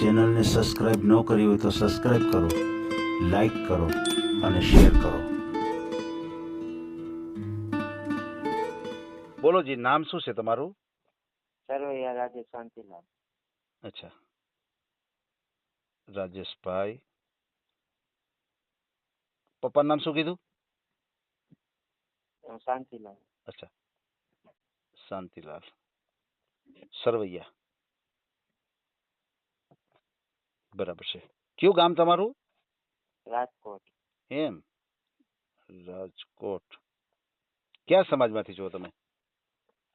ચેનલને સબસ્ક્રાઈબ ન કરી હોય તો સબસ્ક્રાઈબ કરો લાઈક કરો અને શેર કરો. બોલો જી નામ શું છે તમારું? સરવૈયા રાજેશ શાંતિલાલ. અચ્છા. રાજેશભાઈ. પપ્પાનું નામ શું કીધું? શાંતિલાલ. અચ્છા. શાંતિલાલ. સરવૈયા. બરાબર છે. કયું ગામ તમારું? રાજકોટ. એમ. રાજકોટ. કયા સમાજમાંથી છો તમે?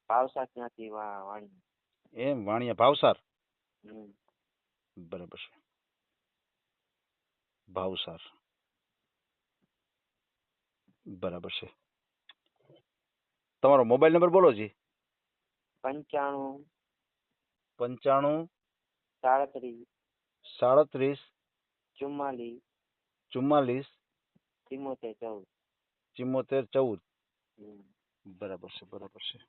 ભાવસાર ત્યાંથી વા- વાણી એમ વાણિયા ભાવસાર? બરાબર છે. ભાવસાર. બરાબર છે. તમારો મોબાઈલ નંબર બોલો જી. પંચાણું. પંચાણું. સાડત્રીસ. સાડત્રીસ ચુમ્માલીસ ચુમ્માલીસ ચિમોતેર ચૌદ. ચિમોતેર ચૌદ. બરાબર છે બરાબર છે.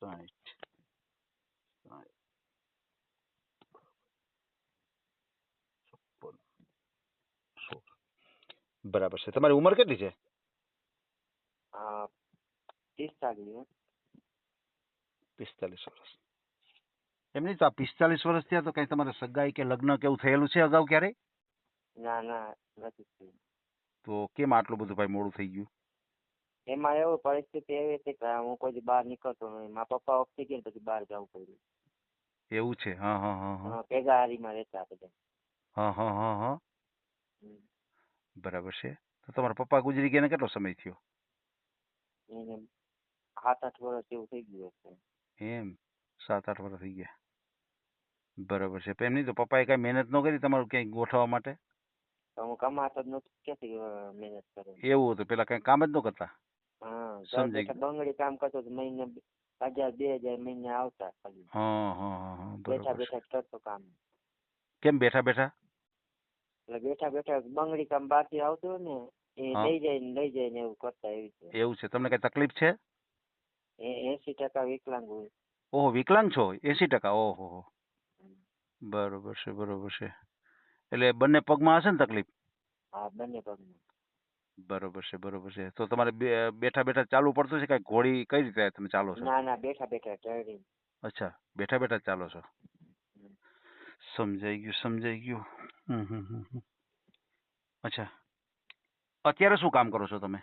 સાઠ બરાબર છે. તમારી ઉંમર કેટલી છે? પિસ્તાલીસ હો. પિસ્તાલીસ વર્ષ. એમ નહીં તો આ પિસ્તાલીસ વર્ષ થયા તો કઈ તમારે સગાઈ કે લગ્ન કેવું થયેલું છે અગાઉ ક્યારેય? ના ના નથી થયું. તો કેમ આટલું બધું ભાઈ મોડું થઈ ગયું? એમાં એવું પરિસ્થિતિ એવી હતી કે હું કોઈ બહાર નીકળતો નહીં. મારા પપ્પા ઓફથી ગયા પછી બહાર જવું પડ્યું. એવું છે? હા હા હા હા. અ, પેગાહારીમાં રહેતા બધા. હા હા હા હા. બરાબર છે. તો તમારા પપ્પા ગુજરી ગયા કેટલો સમય થયો? સાત આઠ વર્ષ જેવું થઈ ગયું હશે. એમ સાત આઠ વર્ષ થઈ ગયા. બરાબર છે. પણ એમ નહીં તો પપ્પાએ કઈ મહેનત ન કરી તમારું ક્યાંય ગોઠવવા માટે? હું કમાતો જ નહોતો ક્યાંથી અ, મહેનત કરે? એવું હતું પેલા કઈ કામ જ ન કરતા? હા સમજાઈ બંગડી કામ કરતો તો મહિને હજાર બે હજાર મહિને આવતા ખાલી. હા હા હા હા બેઠા બરાબર છે. બેઠા જ કરતો કામ. કેમ બેઠા બેઠા? એટલે બેઠા બેઠા બંગડી કામ બાકી આવતું ને એ હા. લઈ જાય ને લઈ જાય ને એવું કરતા એવું છે. તમને કઈ તકલીફ છે? એ એસી ટકા વિકલાંગ હોય. ઓહો વિકલાંગ છો? એસી ટકા ઓહો હો. બરોબર છે બરોબર છે. એટલે બંને પગમાં હશે ને તકલીફ? હા બંને પગમાં. બરોબર છે બરોબર છે. તો તમારે બેઠા બેઠા ચાલવું પડતું છે કઈ ઘોડી કઈ રીતે તમે ચાલો છો? ના ના બેઠા બેઠા ટ્રેનિંગ અચ્છા બેઠા બેઠા ચાલો છો? સમજાઈ ગયું સમજાઈ ગયું. હમ હમ હમ. અચ્છા. અત્યારે શું કામ કરો છો તમે?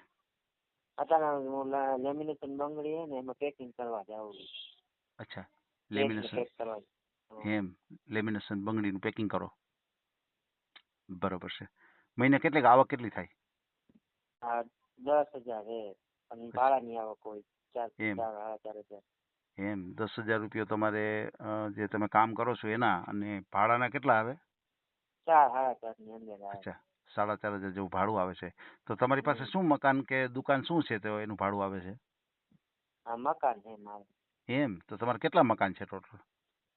અત્યારે હું લેમિનેશન બંગડી હે ને એમાં પેકિંગ કરવા જાઉં અચ્છા લેમિનેશન. એમ લેમિનેશન બંગડીનું પેકિંગ કરો. બરોબર છે. મહિને કેટલી આવક કેટલી થાય? હા દસ હજાર હે અને ભાડાની આવક હોય ચાર. ચાર ચાર હજાર. એમ દસ હજાર રૂપિયા તમારે જે તમે કામ કરો છો એના અને ભાડાના કેટલા આવે? ચાર સાડા ચારની અંદર આવે. અચ્છા. સાડા ચાર હજાર જેવું ભાડું આવે છે. તો તમારી પાસે શું મકાન કે દુકાન શું છે તો એનું ભાડું આવે છે? આ મકાન છે મારે. એમ? તો તમારે કેટલા મકાન છે ટોટલ?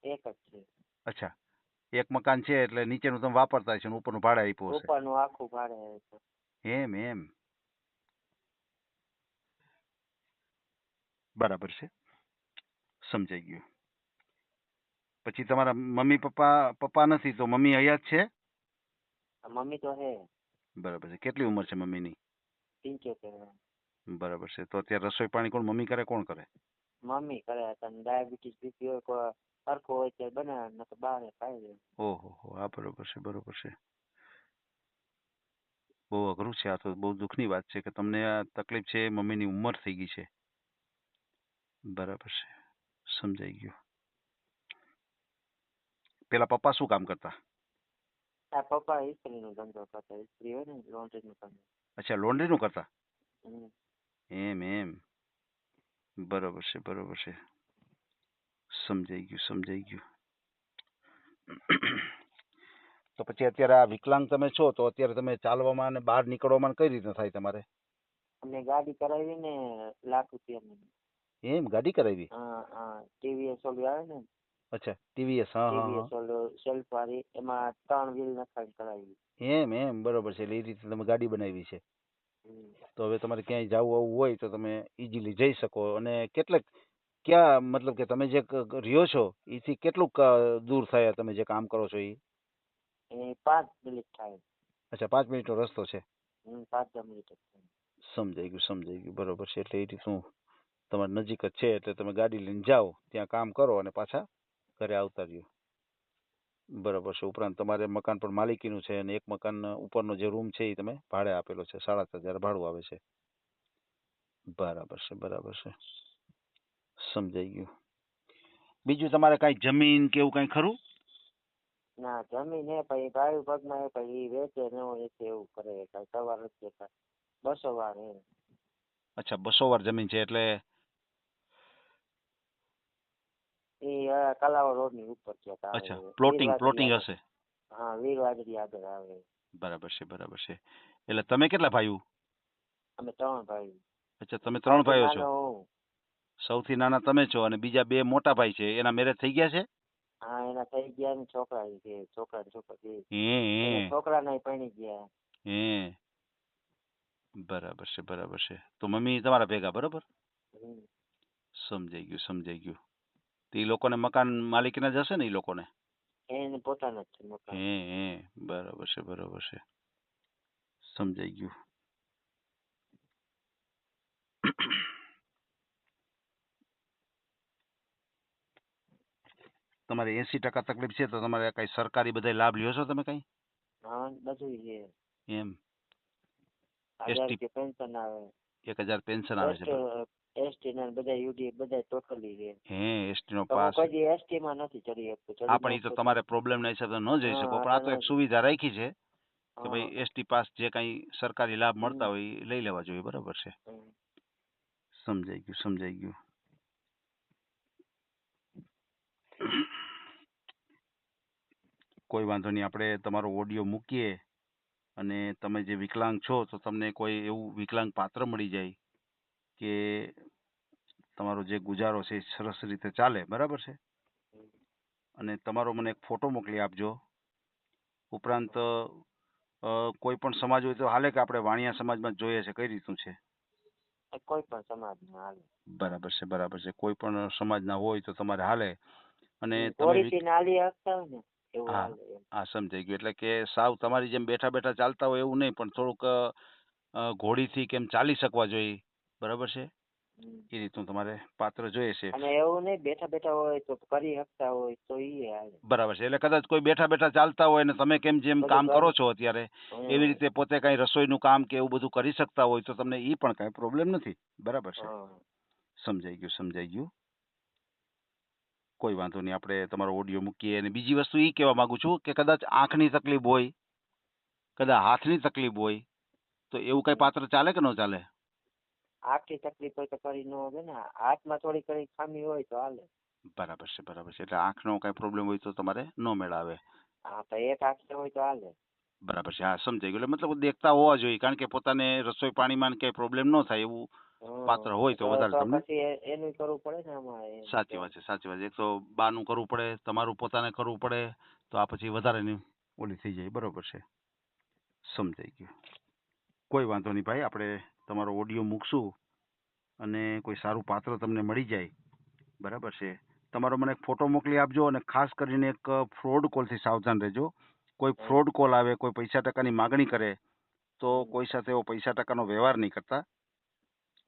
એક જ છે. અચ્છા. એક મકાન છે એટલે નીચેનું તમે વાપરતા હશો ને ઉપરનું ભાડે આપ્યું હશે. ઉપરનું આખું ભાડે છે. એમ એમ. બરાબર છે. સમજાઈ ગયું. પછી તમારા મમ્મી પપ્પા પપ્પા નથી તો મમ્મી હયાત છે? મમ્મી તો હે. બરાબર છે. કેટલી ઉંમર છે મમ્મીની? પંચોતેર. બરાબર છે. તો અત્યારે રસોઈ પાણી કોણ મમ્મી કરે કોણ કરે? મમ્મી કરે હતા ડાયાબિટીસ બીપી હોય કોઈ સરખો હોય ત્યારે બનાવે ને તો બહાર ખાઈ લે. ઓહો હો આ બરોબર છે બરોબર છે. બહુ અઘરું છે આ તો. બહુ દુઃખની વાત છે કે તમને આ તકલીફ છે મમ્મીની ઉંમર થઈ ગઈ છે. બરાબર છે. સમજાઈ ગયું. પેલા પપ્પા શું કામ કરતા? આ પપ્પા ઇસ્ત્રીનો ધંધો કરતા ઇસ્ત્રી હોય ને લોન્ડ્રીનું ધંધો. અચ્છા લોન્ડ્રીનું કરતા? હમ. એમ એમ. બરોબર છે બરોબર છે. સમજાઈ ગયું સમજાઈ ગયું. તો પછી અત્યારે આ વિકલાંગ તમે છો તો અત્યારે તમે ચાલવામાં અને બહાર નીકળવામાં કઈ રીતના થાય તમારે? અમે ગાડી કરાવી ને લાખ રૂપિયાની. એમ ગાડી કરાવી? હા હા ટીવીએસ ઓલી આવે ને અચ્છા ટીવીએસ હા હા ટીવીએસ સેલ્ફ વાળી એમાં ત્રણ વ્હીલ નખાવી કરાવી એમ એમ બરોબર છે એટલે એ રીતે તમે ગાડી બનાવી છે. તો હવે તમારે ક્યાંય જવું આવવું હોય તો તમે ઇઝીલી જઈ શકો. અને કેટલેક ક્યાં મતલબ કે તમે જે રહ્યો છો એથી કેટલુંક દૂર થાય તમે જે કામ કરો છો એ એ પાંચ મિનિટ થાય. અચ્છા પાંચ મિનિટનો રસ્તો છે. પાંચ મિનિટ સમજાઈ ગયું સમજાઈ ગયું બરોબર છે. એટલે એ રીતનું તમારે નજીક જ છે એટલે તમે ગાડી લઈને જાઓ ત્યાં કામ કરો અને પાછા ઘરે આવતા રહ્યો. બરાબર છે. ઉપરાંત તમારે મકાન પણ માલિકીનું છે અને એક મકાન ઉપરનો જે રૂમ છે એ તમે ભાડે આપેલો છે. સાડા સાત હજાર ભાડું આવે છે. બરાબર છે બરાબર છે. સમજાઈ ગયું. બીજું તમારે કાંઈ જમીન કે એવું કાંઈ ખરું? ના જમીન હે પછી ભાઈ પગમાં હે પછી વેચે ને એવું વેચે એવું કરે. કાંઈ સવાર જ દેતા બસો વાર હે અચ્છા બસો વાર જમીન છે એટલે એ કલાવા રોડની ઉપર છે અચ્છા પ્લોટિંગ પ્લોટિંગ હશે? હા વીરવાડી આગળ આવે. બરાબર છે બરાબર છે. એટલે તમે કેટલા ભાઈઓ? અમે ત્રણ ભાઈ અચ્છા તમે ત્રણ ભાઈઓ છો? સૌથી નાના તમે છો અને બીજા બે મોટા ભાઈ છે. એના મેરેજ થઈ ગયા છે? હા એના થઈ ગયા ને છોકરા છે. છોકરા છોકરા છોકરા ના પૈણી ગયા. હે. બરાબર છે બરાબર છે. તો મમ્મી તમારા ભેગા બરાબર? સમજાઈ ગયું સમજાઈ ગયું. તો એ લોકોને મકાન માલિકને જ હશે ને એ લોકોને? એને પોતાના જ છે મકાન. હે હે બરાબર છે બરાબર છે. સમજાઈ ગયું. તમારે એસી ટકા તકલીફ છે તો તમારે કઈ સરકારી બધા લાભ લ્યો છો તમે કઈ? હા બધું છે. એમ. હજાર ST પેન્શન આવે. એક હજાર પેન્શન આવે છે. એસટી ના બધા યુડી બધા ટોટલી રે હે એસટી નો પાસ. કોઈ એસટી માં નથી ચડી શકતો હા પણ એ તો તમારે પ્રોબ્લેમ ના હિસાબે ન જઈ શકો પણ આ તો એક સુવિધા રાખી છે કે ભાઈ એસટી પાસ જે કઈ સરકારી લાભ મળતા હોય એ લઈ લેવા જોઈએ બરાબર છે? સમજાઈ ગયું સમજાઈ ગયું. કોઈ વાંધો નહીં આપણે તમારો ઓડિયો મૂકીએ અને તમે જે વિકલાંગ છો તો તમને કોઈ એવું વિકલાંગ પાત્ર મળી જાય કે તમારો જે ગુજારો છે એ સરસ રીતે ચાલે બરાબર છે? અને તમારો મને એક ફોટો મોકલી આપજો. ઉપરાંત કોઈ પણ સમાજ હોય તો હાલે કે આપણે વાણિયા સમાજમાં જોઈએ છે? કઈ રીતનું છે? કોઈ પણ સમાજમાં હાલે. બરાબર છે બરાબર છે. કોઈ પણ સમાજના હોય તો તમારે હાલે. અને. તમે હોય ને હા. હા સમજાઈ ગયું. એટલે કે સાવ તમારી જેમ બેઠા બેઠા ચાલતા હોય એવું નહીં પણ થોડુંક ઘોડીથી કેમ ચાલી શકવા જોઈએ? બરાબર છે. એ રીતનું તમારે પાત્ર જોઈએ છે. અને એવું નહીં બેઠા બેઠા હોય તો કરી શકતા હોય તો ઈ હાલે. બરાબર છે એટલે કદાચ કોઈ બેઠા બેઠા ચાલતા હોય ને તમે કેમ જેમ કામ કામ- કરો છો અત્યારે એવી રીતે પોતે કઈ રસોઈનું કામ કે એવું બધું કરી શકતા હોય તો તમને ઈ પણ કઈ પ્રોબ્લેમ નથી. બરાબર છે. સમજાઈ ગયું સમજાઈ ગયું. કોઈ વાંધો નહીં આપણે તમારો ઓડિયો મૂકીએ અને બીજી વસ્તુ એ કહેવા માગું છું કે કદાચ આંખની તકલીફ હોય કદાચ હાથની તકલીફ હોય તો એવું કઈ પાત્ર ચાલે કે ન ચાલે? આખી તકલીફ હોય તો કરી ન હોય ને. હાથમાં થોડી ઘણી ખામી હોય તો હાલે. બરાબર છે બરાબર છે. એટલે આંખનો કઈ પ્રોબ્લેમ હોય તો તમારે ન મેળાવે. હા તો એક આંખ હોય તો હાલે. બરાબર છે હા સમજાઈ ગયું. એટલે મતલબ દેખતા હોવા જોઈએ કારણ કે પોતાને રસોઈ પાણીમાં કઈ પ્રોબ્લેમ ન થાય એવું પાત્ર હોય તો વધારે તમને. એનું કરવું પડે ને આમાં સાચી વાત છે સાચી વાત છે. એક તો બાનું કરવું પડે તમારું પોતાને કરવું પડે તો આ પછી વધારેની ઓલી થઈ જાય. બરોબર છે. સમજાઈ ગયું. કોઈ વાંધો નહીં ભાઈ આપણે તમારો ઓડિયો મૂકશું અને કોઈ સારું પાત્ર તમને મળી જાય. બરાબર છે. તમારો મને એક ફોટો મોકલી આપજો અને ખાસ કરીને એક ફ્રોડ કોલથી સાવધાન રહેજો. કોઈ ફ્રોડ કોલ આવે કોઈ પૈસા ટકાની માગણી કરે તો કોઈ સાથે એવો પૈસા ટકાનો વ્યવહાર નહીં કરતા.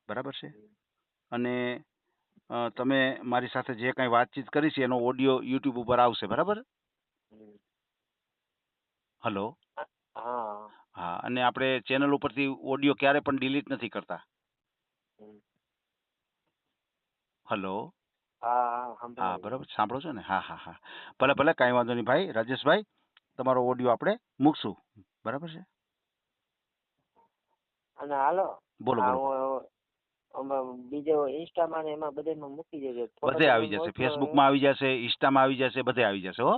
બરાબર છે? અને તમે મારી સાથે જે કાંઈ વાતચીત કરી છે એનો ઓડિયો યુટ્યુબ ઉપર આવશે. બરાબર? હલો? હા. હા અને આપણે ચેનલ ઉપરથી ઓડિયો ક્યારે પણ ડિલીટ નથી કરતા. હલો હા હા બરાબર સાંભળો છો ને? હા હા હા. ભલે ભલે કાંઈ વાંધો નહીં ભાઈ. રાજેશભાઈ તમારો ઓડિયો આપણે મૂકશું. બરાબર છે? અને હાલો બોલો બોલો બીજો ઇન્સ્ટામાં ને એમાં બધે મૂકી દેજો. બધે આવી જશે. ફેસબુકમાં આવી જશે ઇન્સ્ટામાં આવી જશે બધે આવી જશે હો.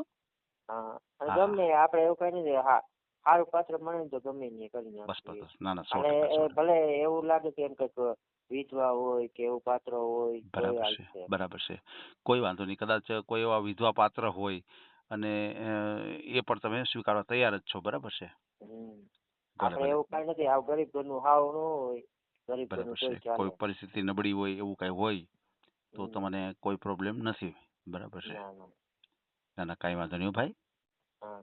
હા ગમે આપણે એવું કઈ નહીં હા સારું પાત્ર મળે તો ગમે નહીં કરી બસ ના ના અને. ભલે એવું લાગે કે એમ કંઈક વિધવા હોય કે એવું પાત્ર હોય બરાબર છે બરાબર છે. કોઈ વાંધો નહીં. કદાચ કોઈ એવા વિધવા પાત્ર હોય અને એ પણ તમે સ્વીકારવા તૈયાર જ છો બરાબર છે. આપણે એવું કઈ નથી. આવ ગરીબ ઘરનું હાવ ન હોય. ગરીબ ઘરનું કોઈ પરિસ્થિતિ નબળી હોય એવું કઈ હોય તો તમને કોઈ પ્રોબ્લેમ નથી. બરાબર છે. ના ના. ના ના કાંઈ વાંધો નહીં ભાઈ. હા.